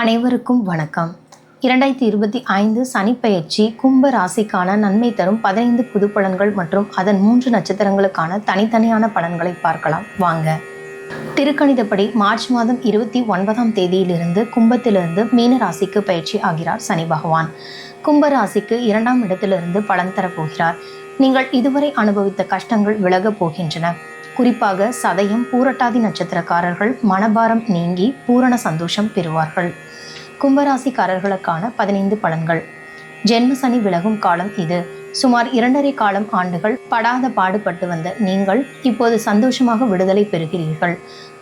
அனைவருக்கும் வணக்கம். இரண்டாயிரத்தி இருபத்தி ஐந்து சனிப்பெயர்ச்சி கும்ப ராசிக்கான நன்மை தரும் பதினைந்து புது பலன்கள் மற்றும் அதன் மூன்று நட்சத்திரங்களுக்கான தனித்தனியான பலன்களை பார்க்கலாம். வாங்க. திருக்கணிதப்படி மார்ச் மாதம் இருபத்தி ஒன்பதாம் தேதியிலிருந்து கும்பத்திலிருந்து மீன ராசிக்கு பயிற்சி ஆகிறார் சனி பகவான். கும்ப ராசிக்கு இரண்டாம் இடத்திலிருந்து பலன் தரப்போகிறார். நீங்கள் இதுவரை அனுபவித்த கஷ்டங்கள் விலகப் போகின்றன. குறிப்பாக சதயம் பூரட்டாதி நட்சத்திரக்காரர்கள் மனபாரம் நீங்கி பூரண சந்தோஷம் பெறுவார்கள். கும்பராசிக்காரர்களுக்கான பதினைந்து பலன்கள். ஜென்ம சனி விலகும் காலம் இது. சுமார் இரண்டரை காலம் ஆண்டுகள் படாத பாடுபட்டு வந்த நீங்கள் இப்போது சந்தோஷமாக விடுதலை பெறுகிறீர்கள்.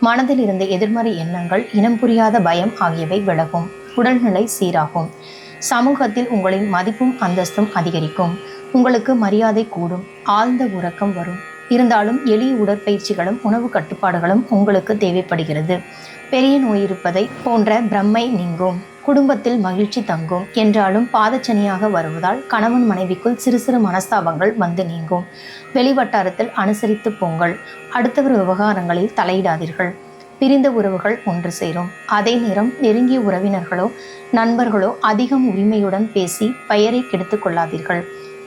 மனதில் இருந்த எதிர்மறை எண்ணங்கள் இனம் புரியாத பயம் ஆகியவை விலகும். உடல்நிலை சீராகும். சமூகத்தில் உங்களின் மதிப்பும் அந்தஸ்தும் அதிகரிக்கும். உங்களுக்கு மரியாதை கூடும். ஆழ்ந்த உறக்கம் வரும். இருந்தாலும் எளிய உடற்பயிற்சிகளும் உணவு கட்டுப்பாடுகளும் உங்களுக்கு தேவைப்படுகிறது. பெரிய நோய் இருப்பதை போன்ற பிரம்மை நீங்கும். குடும்பத்தில் மகிழ்ச்சி தங்கும். என்றாலும் பாதச்சனியாக வருவதால் கணவன் மனைவிக்குள் சிறு சிறு மனஸ்தாபங்கள் வந்து நீங்கும். வெளிவட்டாரத்தில் அனுசரித்து போங்கள். அடுத்தவர் விவகாரங்களில் தலையிடாதீர்கள். பிரிந்த உறவுகள் ஒன்று சேரும். அதே நேரம் நெருங்கிய உறவினர்களோ நண்பர்களோ அதிகம் உரிமையுடன் பேசி பெயரை கெடுத்துக் கொள்ளாதீர்கள்.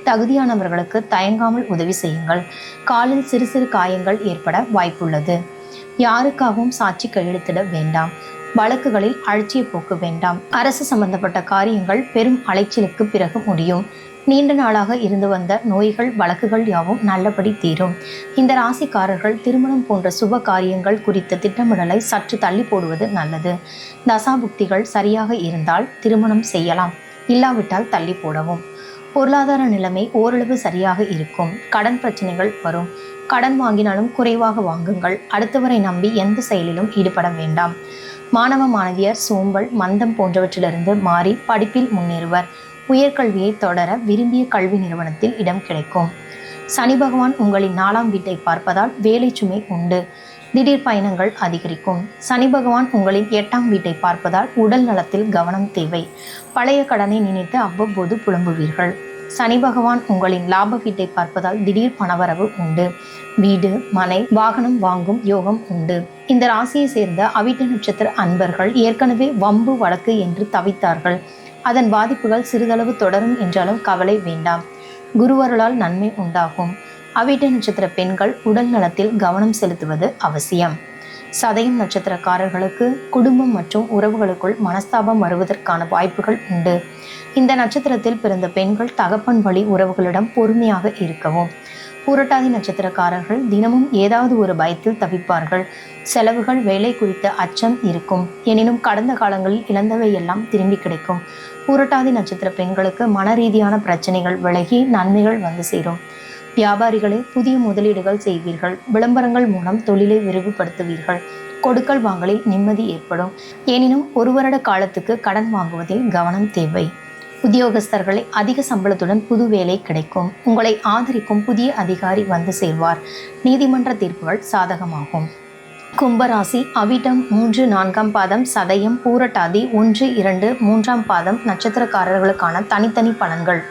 தகுதியானவர்களுக்கு தயங்காமல் உதவி செய்யுங்கள். காலில் சிறு சிறு காயங்கள் ஏற்பட வாய்ப்புள்ளது. யாருக்காகவும் சாட்சி கையெழுத்திட வேண்டாம். வழக்குகளில் அழற்சிய போக்கு வேண்டாம். அரசு சம்பந்தப்பட்ட காரியங்கள் பெரும் அலைச்சலுக்கு பிறகு முடியும். நீண்ட நாளாக இருந்து வந்த நோய்கள் வழக்குகள் யாவும் நல்லபடி தீரும். இந்த ராசிக்காரர்கள் திருமணம் போன்ற சுப காரியங்கள் குறித்த திட்டமிடலை சற்று தள்ளி போடுவது நல்லது. தசாபுக்திகள் சரியாக இருந்தால் திருமணம் செய்யலாம். இல்லாவிட்டால் தள்ளி போடவும். பொருளாதார நிலைமை ஓரளவு சரியாக இருக்கும். கடன் பிரச்சனைகள் வரும். கடன் வாங்கினாலும் குறைவாக வாங்குங்கள். அடுத்தவரை நம்பி எந்த செயலிலும் ஈடுபட வேண்டாம். மாணவ மாணவியர் சோம்பல் மந்தம் போன்றவற்றிலிருந்து மாறி படிப்பில் முன்னேறுவர். உயர்கல்வியை தொடர விரும்பிய கல்வி நிறுவனத்தில் இடம் கிடைக்கும். சனி பகவான் உங்களின் நாலாம் வீட்டை பார்ப்பதால் வேலை சுமை உண்டு. திடீர் பயணங்கள் அதிகரிக்கும். சனி பகவான் உங்களின் எட்டாம் வீட்டை பார்ப்பதால் உடல் நலத்தில் கவனம் தேவை. பழைய கடனை நினைத்து அவ்வப்போது புலம்புவீர்கள். சனி பகவான் உங்களின் லாப வீட்டை பார்ப்பதால் திடீர் பணவரவு உண்டு. வீடு மனை வாகனம் வாங்கும் யோகம் உண்டு. இந்த ராசியை சேர்ந்த அவிட்ட நட்சத்திர அன்பர்கள் ஏற்கனவே வம்பு வழக்கு என்று தவித்தார்கள். அதன் பாதிப்புகள் சிறிதளவு தொடரும் என்றாலும் கவலை வேண்டாம். குருவருளால் நன்மை உண்டாகும். அவிட்ட நட்சத்திர பெண்கள் உடல் நலத்தில் கவனம் செலுத்துவது அவசியம். சதயம் நட்சத்திரக்காரர்களுக்கு குடும்பம் மற்றும் உறவுகளுக்குள் மனஸ்தாபம் வருவதற்கான வாய்ப்புகள் உண்டு. இந்த நட்சத்திரத்தில் பிறந்த பெண்கள் தகப்பன் வழி உறவுகளிடம் பொறுமையாக இருக்கவும். பூரட்டாதி நட்சத்திரக்காரர்கள் தினமும் ஏதாவது ஒரு பயத்தில் தவிப்பார்கள். செலவுகள் வேலை குறித்த அச்சம் இருக்கும். எனினும் கடந்த காலங்களில் இழந்தவை எல்லாம் திரும்பி கிடைக்கும். பூரட்டாதி நட்சத்திர பெண்களுக்கு மன ரீதியான பிரச்சனைகள் விலகி நன்மைகள் வந்து சேரும். வியாபாரிகளே புதிய முதலீடுகள் செய்வீர்கள். விளம்பரங்கள் மூலம் தொழிலை விரிவுபடுத்துவீர்கள். கொடுக்கல் வாங்கலில் நிம்மதி ஏற்படும். எனினும் ஒரு வருட காலத்துக்கு கடன் வாங்குவதில் கவனம் தேவை. உத்தியோகஸ்தர்களை அதிக சம்பளத்துடன் புது வேலை கிடைக்கும். உங்களை ஆதரிக்கும் புதிய அதிகாரி வந்து சேர்வார். நீதிமன்ற தீர்ப்புகள் சாதகமாகும். கும்பராசி அவிட்டம் மூன்று நான்காம் பாதம் சதயம் பூரட்டாதி ஒன்று இரண்டு மூன்றாம் பாதம் நட்சத்திரக்காரர்களுக்கான தனித்தனி பலன்கள்.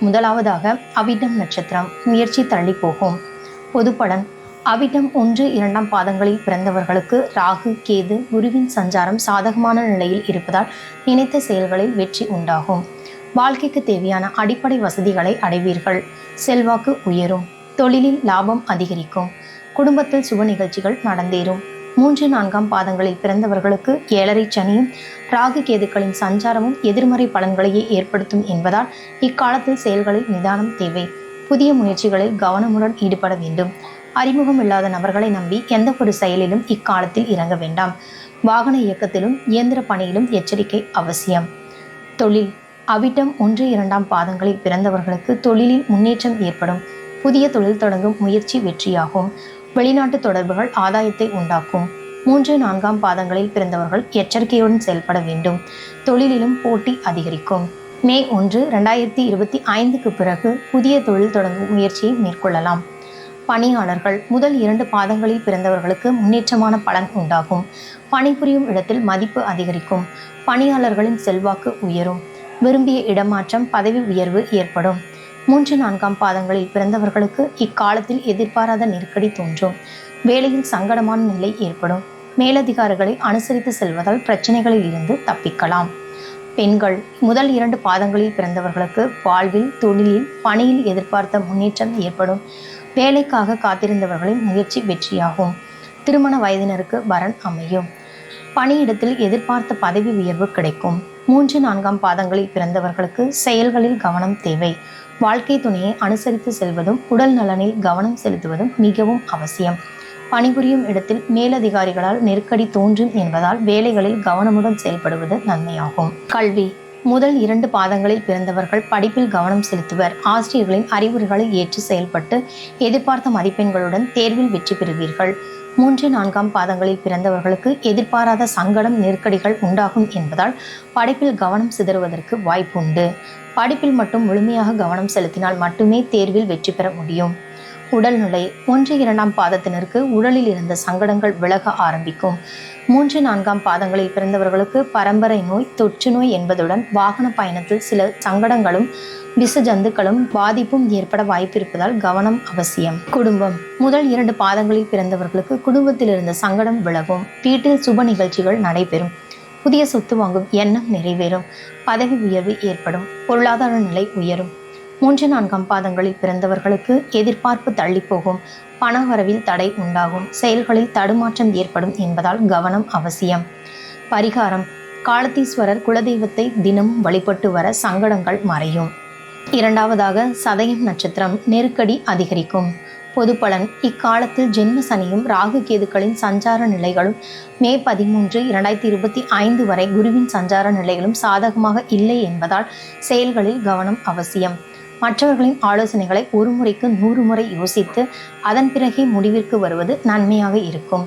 முதலாவதாக அவிட்டம் நட்சத்திரம். முயற்சி தள்ளி போகும். பொது பலன் அவிட்டம் ஒன்று இரண்டாம் பாதங்களில் பிறந்தவர்களுக்கு ராகு கேது குருவின் சஞ்சாரம் சாதகமான நிலையில் இருப்பதால் நினைத்த செயல்களில் வெற்றி உண்டாகும். வாழ்க்கைக்கு தேவையான அடிப்படை வசதிகளை அடைவீர்கள். செல்வாக்கு உயரும். தொழிலில் லாபம் அதிகரிக்கும். குடும்பத்தில் சுப நிகழ்ச்சிகள் நடந்தேறும். மூன்று நான்காம் பாதங்களில் பிறந்தவர்களுக்கு ஏழரை சனியும் ராகு கேதுக்களின் சஞ்சாரமும் எதிர்மறை பலன்களையே ஏற்படுத்தும் என்பதால் இக்காலத்தில் செயல்களில் நிதானம் தேவை. புதிய முயற்சிகளில் கவனமுடன் ஈடுபட வேண்டும். அறிமுகம் இல்லாத நபர்களை நம்பி எந்த ஒரு செயலிலும் இக்காலத்தில் இறங்க வேண்டாம். வாகன இயக்கத்திலும் இயந்திர பணியிலும் எச்சரிக்கை அவசியம். தொழில். அவிட்டம் ஒன்று இரண்டாம் பாதங்களில் பிறந்தவர்களுக்கு தொழிலில் முன்னேற்றம் ஏற்படும். புதிய தொழில் தொடங்கும் முயற்சி வெற்றியாகும். வெளிநாட்டு தொடர்புகள் ஆதாயத்தை உண்டாக்கும். மூன்று நான்காம் பாதங்களில் பிறந்தவர்கள் எச்சரிக்கையுடன் செயல்பட வேண்டும். தொழிலிலும் போட்டி அதிகரிக்கும். மே ஒன்று ரெண்டாயிரத்தி இருபத்தி ஐந்துக்கு பிறகு புதிய தொழில் தொடங்கும் முயற்சியை மேற்கொள்ளலாம். பணியாளர்கள் முதல் இரண்டு பாதங்களில் பிறந்தவர்களுக்கு முன்னேற்றமான பலன் உண்டாகும். பணிபுரியும் இடத்தில் மதிப்பு அதிகரிக்கும். பணியாளர்களின் செல்வாக்கு உயரும். விரும்பிய இடமாற்றம் பதவி உயர்வு ஏற்படும். மூன்று நான்காம் பாதங்களில் பிறந்தவர்களுக்கு இக்காலத்தில் எதிர்பாராத நெருக்கடி தோன்றும். வேலையில் சங்கடமான நிலை ஏற்படும். மேலதிகாரிகளை அனுசரித்து செல்வதால் பிரச்சனைகளில் இருந்து தப்பிக்கலாம். பெண்கள் முதல் இரண்டு பாதங்களில் பிறந்தவர்களுக்கு வாழ்வில் தொழிலில் பணியில் எதிர்பார்த்த முன்னேற்றம் ஏற்படும். வேலைக்காக காத்திருந்தவர்களின் முயற்சி வெற்றியாகும். திருமண வயதினருக்கு வரன் அமையும். பணியிடத்தில் எதிர்பார்த்த பதவி உயர்வு கிடைக்கும். மூன்று நான்காம் பாதங்களில் பிறந்தவர்களுக்கு செயல்களில் கவனம் தேவை. வாழ்க்கை துணையை அனுசரித்து செல்வதும் உடல் நலனில் கவனம் செலுத்துவதும் மிகவும் அவசியம். பணிபுரியும் இடத்தில் மேலதிகாரிகளால் நெருக்கடி தோன்றும் என்பதால் வேலைகளில் கவனமுடன் செயல்படுவது நன்மையாகும். கல்வி. முதல் இரண்டு பாதங்களில் பிறந்தவர்கள் படிப்பில் கவனம் செலுத்துவர். ஆசிரியர்களின் அறிவுரைகளை ஏற்று செயல்பட்டு எதிர்பார்த்த மதிப்பெண்களுடன் தேர்வில் வெற்றி பெறுவீர்கள். மூன்று நான்காம் பாதங்களில் பிறந்தவர்களுக்கு எதிர்பாராத சங்கடம் நெருக்கடிகள் உண்டாகும் என்பதால் படிப்பில் கவனம் சிதறுவதற்கு வாய்ப்புண்டு. படிப்பில் மட்டும் முழுமையாக கவனம் செலுத்தினால் மட்டுமே தேர்வில் வெற்றி பெற முடியும். உடல்நிலை ஒன்று இரண்டாம் பாதத்தினருக்கு உடலில் இருந்த சங்கடங்கள் விலக ஆரம்பிக்கும். மூன்று நான்காம் பாதங்களில் பிறந்தவர்களுக்கு பரம்பரை நோய் தொற்று நோய் என்பதுடன் வாகன பயணத்தில் சில சங்கடங்களும் விச ஜந்துக்களும் பாதிப்பும் ஏற்பட வாய்ப்பிருப்பதால் கவனம் அவசியம். குடும்பம். முதல் இரண்டு பாதங்களில் பிறந்தவர்களுக்கு குடும்பத்தில் இருந்த சங்கடம் விலகும். வீட்டில் சுப நிகழ்ச்சிகள் நடைபெறும். புதிய சொத்து வாங்கும் எண்ணம் நிறைவேறும். பதவி உயர்வு ஏற்படும். பொருளாதார நிலை உயரும். மூன்று நான்காம் பாதங்களில் பிறந்தவர்களுக்கு எதிர்பார்ப்பு தள்ளிப்போகும். போகும் தடை உண்டாகும். செயல்களில் தடுமாற்றம் ஏற்படும் என்பதால் கவனம் அவசியம். பரிகாரம். காலத்தீஸ்வரர் குலதெய்வத்தை தினமும் வழிபட்டு வர சங்கடங்கள் மறையும். இரண்டாவதாக சதயம் நட்சத்திரம் நெருக்கடி அதிகரிக்கும். பொது பலன் இக்காலத்தில் ஜென்ம சனியும் ராகு கேதுக்களின் சஞ்சார நிலைகளும் மே பதிமூன்று இரண்டாயிரத்தி இருபத்தி ஐந்து வரை குருவின் சஞ்சார நிலைகளும் சாதகமாக இல்லை என்பதால் செயல்களில் கவனம் அவசியம். மற்றவர்களின் ஆலோசனைகளை ஒரு முறைக்கு நூறு முறை யோசித்து அதன் பிறகே முடிவிற்கு வருவது நன்மையாக இருக்கும்.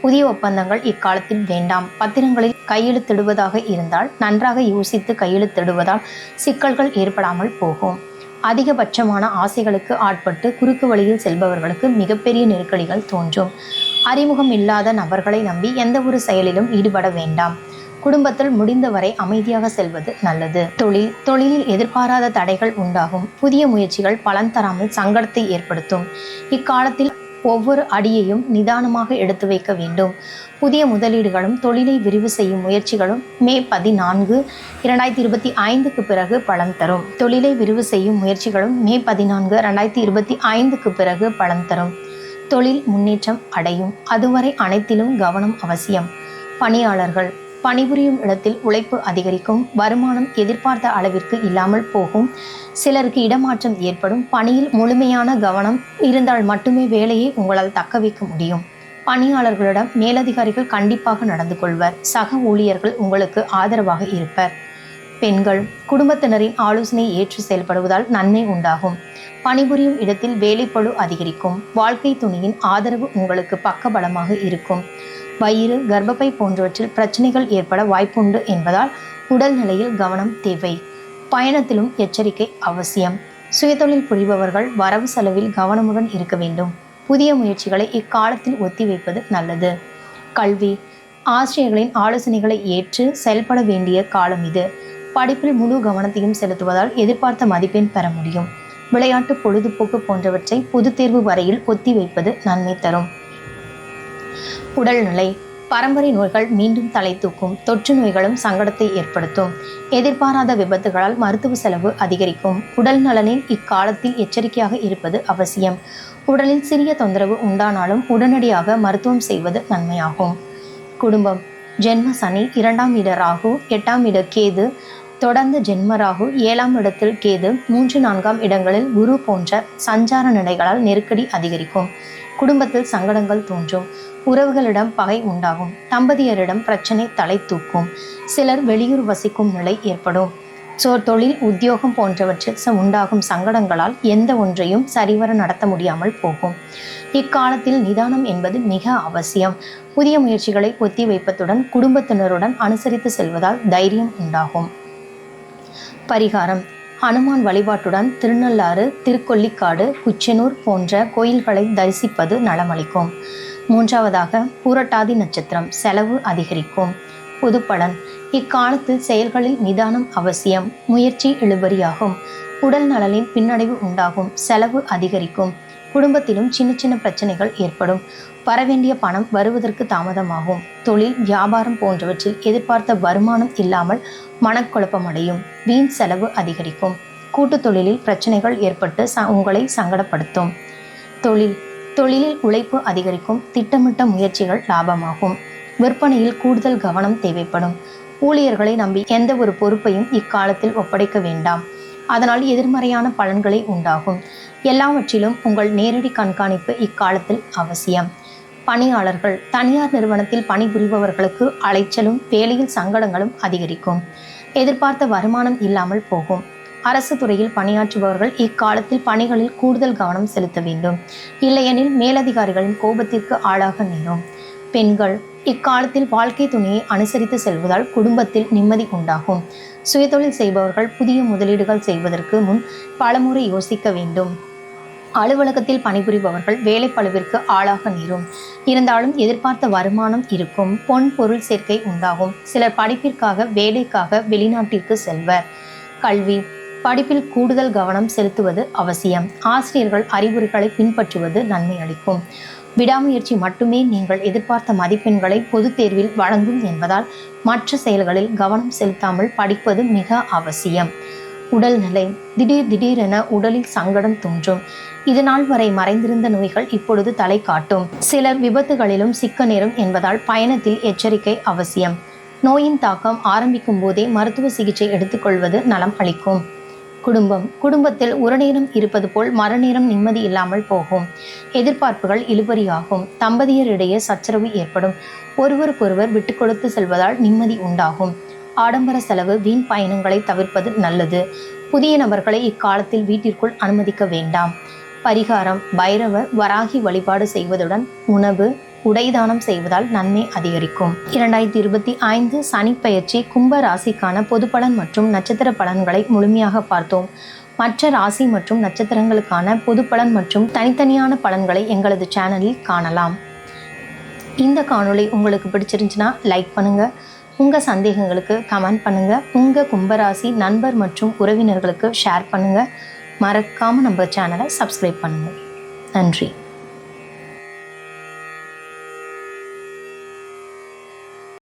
புதிய ஒப்பந்தங்கள் இக்காலத்தில் வேண்டாம். பத்திரங்களில் கையெழுத்திடுவதாக இருந்தால் நன்றாக யோசித்து கையெழுத்திடுவதால் சிக்கல்கள் ஏற்படாமல் போகும். அதிகபட்சமான ஆசைகளுக்கு ஆட்பட்டு குறுக்கு வழியில் செல்பவர்களுக்கு மிகப்பெரிய நெருக்கடிகள் தோன்றும். அறிமுகம் இல்லாத நபர்களை நம்பி எந்த ஒரு செயலிலும் ஈடுபட வேண்டாம். குடும்பத்தில் முடிந்தவரை அமைதியாக செல்வது நல்லது. தொழில் தொழிலில் எதிர்பாராத தடைகள் உண்டாகும். புதிய முயற்சிகள் பலன் தராமல் சங்கடத்தை ஏற்படுத்தும். இக்காலத்தில் ஒவ்வொரு அடியையும் நிதானமாக எடுத்து வைக்க வேண்டும். புதிய முதலீடுகளும் தொழிலை விரிவு செய்யும் முயற்சிகளும் மே பதினான்கு இரண்டாயிரத்தி இருபத்தி ஐந்துக்கு பிறகு பலன் தரும். தொழிலை விரிவு செய்யும் முயற்சிகளும் மே பதினான்கு இரண்டாயிரத்தி இருபத்தி ஐந்துக்கு பிறகு பலன் தரும். தொழில் முன்னேற்றம் அடையும். அதுவரை அனைத்திலும் கவனம் அவசியம். பணியாளர்கள் பணிபுரியும் இடத்தில் உழைப்பு அதிகரிக்கும் வருமானம் எதிர்பார்த்த அளவிற்கு இல்லாமல் போகும். சிலருக்கு இடமாற்றம் ஏற்படும். பணியில் முழுமையான கவனம் இருந்தால் மட்டுமே வேலையை உங்களால் தக்க வைக்க முடியும். பணியாளர்களிடம் மேலதிகாரிகள் கண்டிப்பாக நடந்து கொள்வர். சக ஊழியர்கள் உங்களுக்கு ஆதரவாக இருப்பர். பெண்கள் குடும்பத்தினரின் ஆலோசனை ஏற்று செயல்படுவதால் நன்மை உண்டாகும். பணிபுரியும் இடத்தில் வேலைப்பழு அதிகரிக்கும். வாழ்க்கை துணியின் ஆதரவு உங்களுக்கு பக்கபலமாக இருக்கும். வயிறு கர்ப்பப்பை போன்றவற்றில் பிரச்சனைகள் ஏற்பட வாய்ப்புண்டு என்பதால் உடல் நிலையில் கவனம் தேவை. பயணத்திலும் எச்சரிக்கை அவசியம். சுயதொழில் புரிபவர்கள் வரவு செலவில் கவனமுடன் இருக்க வேண்டும். புதிய முயற்சிகளை இக்காலத்தில் ஒத்திவைப்பது நல்லது. கல்வி. ஆசிரியர்களின் ஆலோசனைகளை ஏற்று செயல்பட வேண்டிய காலம் இது. படிப்பில் முழு கவனத்தையும் செலுத்துவதால் எதிர்பார்த்த மதிப்பெண் பெற முடியும். விளையாட்டு பொழுதுபோக்கு போன்றவற்றை பொது தேர்வு வரையில் ஒத்திவைப்பது நன்மை தரும். உடல்நிலை பரம்பரை நோய்கள் மீண்டும் தலை தூக்கும் தொற்று நோய்களும் சங்கடத்தை ஏற்படுத்தும். எதிர்பாராத விபத்துகளால் மருத்துவ செலவு அதிகரிக்கும். உடல் நலனில் இக்காலத்தில் எச்சரிக்கையாக இருப்பது அவசியம். உடலில் சிறிய தொந்தரவு உண்டானாலும் உடனடியாக மருத்துவம் செய்வது நன்மையாகும். குடும்பம். ஜென்ம சனி இரண்டாம் இட ராகு எட்டாம் இட கேது தொடர்ந்து ஜென்மராகு ஏழாம் இடத்தில் கேது மூன்று நான்காம் இடங்களில் குரு போன்ற சஞ்சார நிலைகளால் நெருக்கடி அதிகரிக்கும். குடும்பத்தில் சங்கடங்கள் தோன்றும். உறவுகளிடம் பகை உண்டாகும். தம்பதியரிடம் பிரச்சனை தலை தூக்கும். சிலர் வெளியூர் வசிக்கும் நிலை ஏற்படும். சோ தொழில் உத்தியோகம் போன்றவற்றில் உண்டாகும் சங்கடங்களால் எந்த ஒன்றையும் சரிவர நடத்த முடியாமல் போகும். இக்காலத்தில் நிதானம் என்பது மிக அவசியம். புதிய முயற்சிகளை ஒத்தி வைப்பதுடன் குடும்பத்தினருடன் அனுசரித்து செல்வதால் தைரியம் உண்டாகும். பரிகாரம். ஹனுமான் வழிபாட்டுடன் திருநள்ளாறு திருக்கொல்லிக்காடு குச்சனூர் போன்ற கோயில்களை தரிசிப்பது நலமளிக்கும். மூன்றாவதாக பூரட்டாதி நட்சத்திரம் செலவு அதிகரிக்கும். பொதுப்பலன். இக்காலத்தில் செயல்களில் நிதானம் அவசியம். முயற்சி இழுபறியாகும். உடல் நலனில் பின்னடைவு உண்டாகும். செலவு அதிகரிக்கும். குடும்பத்திலும் சின்ன சின்ன பிரச்சனைகள் ஏற்படும். வரவேண்டிய பணம் வருவதற்கு தாமதமாகும். தொழில் வியாபாரம் போன்றவற்றில் எதிர்பார்த்த வருமானம் இல்லாமல் மனக்குழப்பம் அடையும் வீண் செலவு அதிகரிக்கும். கூட்டு தொழிலில் பிரச்சனைகள் ஏற்பட்டு ச உங்களை சங்கடப்படுத்தும். தொழில் தொழிலில் உழைப்பு அதிகரிக்கும். திட்டமிட்ட முயற்சிகள் லாபமாகும். விற்பனையில் கூடுதல் கவனம் தேவைப்படும். ஊழியர்களை நம்பி எந்த ஒரு பொறுப்பையும் இக்காலத்தில் ஒப்படைக்க வேண்டாம். அதனால் எதிர்மறையான பலன்களே உண்டாகும். எல்லாவற்றிலும் உங்கள் நேரடி கண்காணிப்பு இக்காலத்தில் அவசியம். பணியாளர்கள் தனியார் நிறுவனத்தில் பணிபுரிபவர்களுக்கு அலைச்சலும் வேலையில் சங்கடங்களும் அதிகரிக்கும். எதிர்பார்த்த வருமானம் இல்லாமல் போகும். அரசு துறையில் பணியாற்றுபவர்கள் இக்காலத்தில் பணிகளில் கூடுதல் கவனம் செலுத்த வேண்டும். இல்லையெனில் மேலதிகாரிகளின் கோபத்திற்கு ஆளாக நேரும். பெண்கள் இக்காலத்தில் வாழ்க்கை துணையை அனுசரித்து செல்வதால் குடும்பத்தில் நிம்மதி உண்டாகும். சுயதொழில் செய்பவர்கள் புதிய முதலீடுகள் செய்வதற்கு முன் பலமுறை யோசிக்க வேண்டும். அலுவலகத்தில் பணிபுரிபவர்கள் வேலைப்பளவிற்கு ஆளாக நேரும். இருந்தாலும் எதிர்பார்த்த வருமானம் இருக்கும். பொன் பொருள் சேர்க்கை உண்டாகும். சிலர் படிப்பிற்காக வேலைக்காக வெளிநாட்டிற்கு செல்வர். கல்வி படிப்பில் கூடுதல் கவனம் செலுத்துவது அவசியம். ஆசிரியர்கள் அறிவுரைகளை பின்பற்றுவது நன்மை அளிக்கும் விடாமுயற்சி மட்டுமே நீங்கள் எதிர்பார்த்த மதிப்பெண்களை பொதுத் தேர்வில் வழங்கும் என்பதால் மற்ற செயல்களில் கவனம் செலுத்தாமல் படிப்பது மிக அவசியம். உடல்நிலை திடீர் திடீரென உடலில் சங்கடம் தோன்றும். இது நாள் வரை மறைந்திருந்த நோய்கள் இப்பொழுது தலை காட்டும். சிலர் விபத்துகளிலும் சிக்க நேரும் என்பதால் பயணத்தில் எச்சரிக்கை அவசியம். நோயின் தாக்கம் ஆரம்பிக்கும் போதே மருத்துவ சிகிச்சை எடுத்துக்கொள்வது நலம் அளிக்கும். குடும்பம். குடும்பத்தில் ஒரு நேரம் இருப்பது போல் மறுநேரம் நிம்மதி இல்லாமல் போகும். எதிர்பார்ப்புகள் இழுபறியாகும். தம்பதியரிடையே சச்சரவு ஏற்படும். ஒருவருக்கொருவர் விட்டு கொடுத்து செல்வதால் நிம்மதி உண்டாகும். ஆடம்பர செலவு வீண் பயணங்களை தவிர்ப்பது நல்லது. புதிய நபர்களை இக்காலத்தில் வீட்டிற்குள் அனுமதிக்க வேண்டாம். பரிகாரம் பைரவர் வராகி வழிபாடு செய்வதுடன் உணவு உடைதானம் செய்வதால் நன்மை அதிகரிக்கும். இரண்டாயிரத்தி இருபத்தி ஐந்து சனி பயிற்சி கும்ப ராசிக்கான பொது பலன் மற்றும் நட்சத்திர பலன்களை முழுமையாக பார்த்தோம். மற்ற ராசி மற்றும் நட்சத்திரங்களுக்கான பொது பலன் மற்றும் தனித்தனியான பலன்களை எங்களது சேனலில் காணலாம். இந்த காணொளி உங்களுக்கு பிடிச்சிருந்துச்சுன்னா லைக் பண்ணுங்கள் உங்கள் சந்தேகங்களுக்கு கமெண்ட் பண்ணுங்கள் உங்கள் கும்பராசி நண்பர் மற்றும் உறவினர்களுக்கு ஷேர் பண்ணுங்கள் மறக்காமல் நம்ம சேனலை சப்ஸ்கிரைப் பண்ணுங்கள் நன்றி.